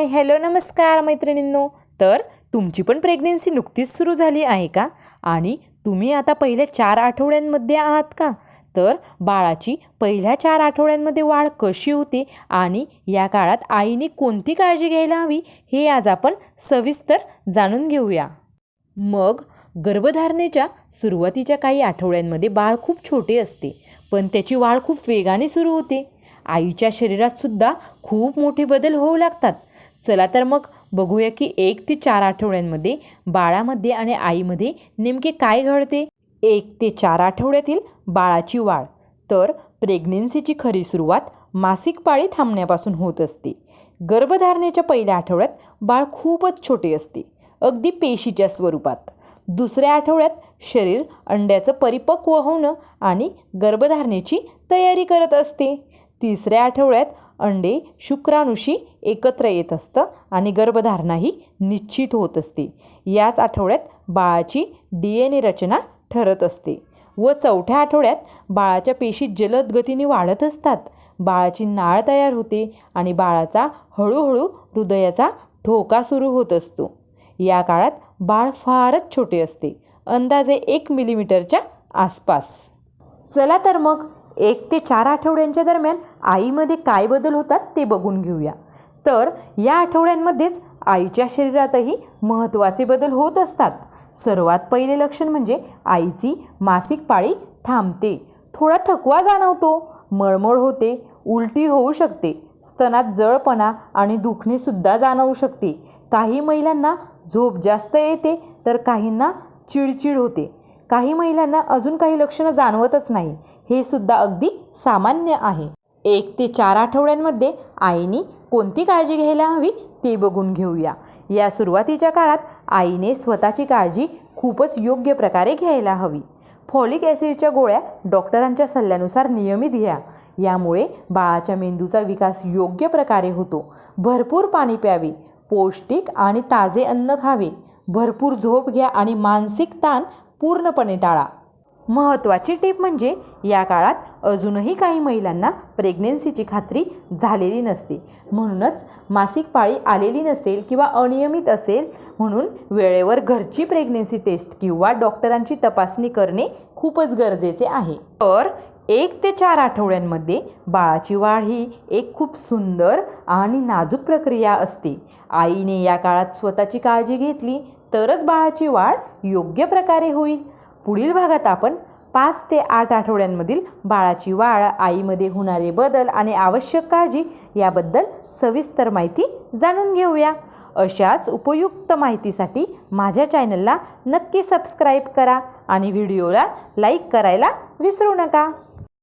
Hi hello नमस्कार मैत्रिणींनो. तर तुमची पण प्रेग्नेन्सी नुकतीच सुरू झाली आहे का? आणि तुम्ही आता पहिल्या चार आठवड्यांमध्ये आहात का? तर बाळाची पहिल्या चार आठवड्यांमध्ये वाढ कशी होते आणि या काळात आईने कोणती काळजी घ्यायला हवी हे आज आपण सविस्तर जाणून घेऊया. मग गर्भधारणेच्या सुरुवातीच्या काही आठवड्यांमध्ये बाळ खूप छोटे असते पण त्याची वाढ खूप वेगाने सुरू होते. आईच्या शरीरात सुद्धा खूप मोठे बदल होऊ लागतात. चला तर मग बघूया की एक ते चार आठवड्यांमध्ये बाळामध्ये आणि आईमध्ये नेमके काय घडते? एक ते चार आठवड्यातील बाळाची वाढ. तर प्रेग्नेन्सीची खरी सुरुवात मासिक पाळी थांबण्यापासून होत असते. गर्भधारणेच्या पहिल्या आठवड्यात बाळ खूपच छोटे असते अगदी पेशीच्या स्वरूपात. दुसऱ्या आठवड्यात शरीर अंड्याचं परिपक्व होणं आणि गर्भधारणेची तयारी करत असते. तिसऱ्या आठवड्यात अंडे शुक्राणूशी एकत्र येत असतं आणि गर्भधारणाही निश्चित होत असते. याच आठवड्यात बाळाची डी एन ए रचना ठरत असते व चौथ्या आठवड्यात बाळाच्या पेशी जलद गतीने वाढत असतात. बाळाची नाळ तयार होते आणि बाळाचा हळूहळू हृदयाचा ठोका सुरू होत असतो. या काळात बाळ फारच छोटे असते अंदाजे एक मिलीमीटरच्या आसपास. चला तर मग एक ते चार आठवड्यांच्या दरम्यान आईमध्ये काय बदल होतात ते बघून घेऊया. तर या आठवड्यांमध्येच आईच्या शरीरातही महत्त्वाचे बदल होत असतात. सर्वात पहिले लक्षण म्हणजे आईची मासिक पाळी थांबते. थोडा थकवा जाणवतो मळमळ होते उलटी होऊ शकते स्तनात जळपणा आणि दुखणीसुद्धा जाणवू शकते. काही महिलांना झोप जास्त येते तर काहींना चिडचिड होते. काही महिलांना अजून काही लक्षणं जाणवतच नाही. हे सुद्धा अगदी सामान्य आहे. एक ते चार आठवड्यांमध्ये आईने कोणती काळजी घ्यायला हवी ते बघून घेऊया. या सुरुवातीच्या काळात आईने स्वतःची काळजी खूपच योग्य प्रकारे घ्यायला हवी. फॉलिक ॲसिडच्या गोळ्या डॉक्टरांच्या सल्ल्यानुसार नियमित घ्या. यामुळे बाळाच्या मेंदूचा विकास योग्य प्रकारे होतो. भरपूर पाणी प्यावे पौष्टिक आणि ताजे अन्न खावे. भरपूर झोप घ्या आणि मानसिक ताण पूर्णपणे टाळा. महत्त्वाची टीप म्हणजे या काळात अजूनही काही महिलांना प्रेग्नेन्सीची खात्री झालेली नसते. म्हणूनच मासिक पाळी आलेली नसेल किंवा अनियमित असेल म्हणून वेळेवर घरची प्रेग्नेन्सी टेस्ट किंवा डॉक्टरांची तपासणी करणे खूपच गरजेचे आहे. तर एक ते चार आठवड्यांमध्ये बाळाची वाढ ही एक खूप सुंदर आणि नाजूक प्रक्रिया असते. आईने या काळात स्वतःची काळजी घेतली तरच बाळाची वाढ योग्य प्रकारे होईल. पुढील भागात आपण पाच ते आठ आठवड्यांमधील बाळाची वाढ आईमध्ये होणारे बदल आणि आवश्यक काळजी याबद्दल सविस्तर माहिती जाणून घेऊया. अशाच उपयुक्त माहितीसाठी माझ्या चॅनलला नक्की सबस्क्राईब करा आणि व्हिडिओला लाईक करायला विसरू नका.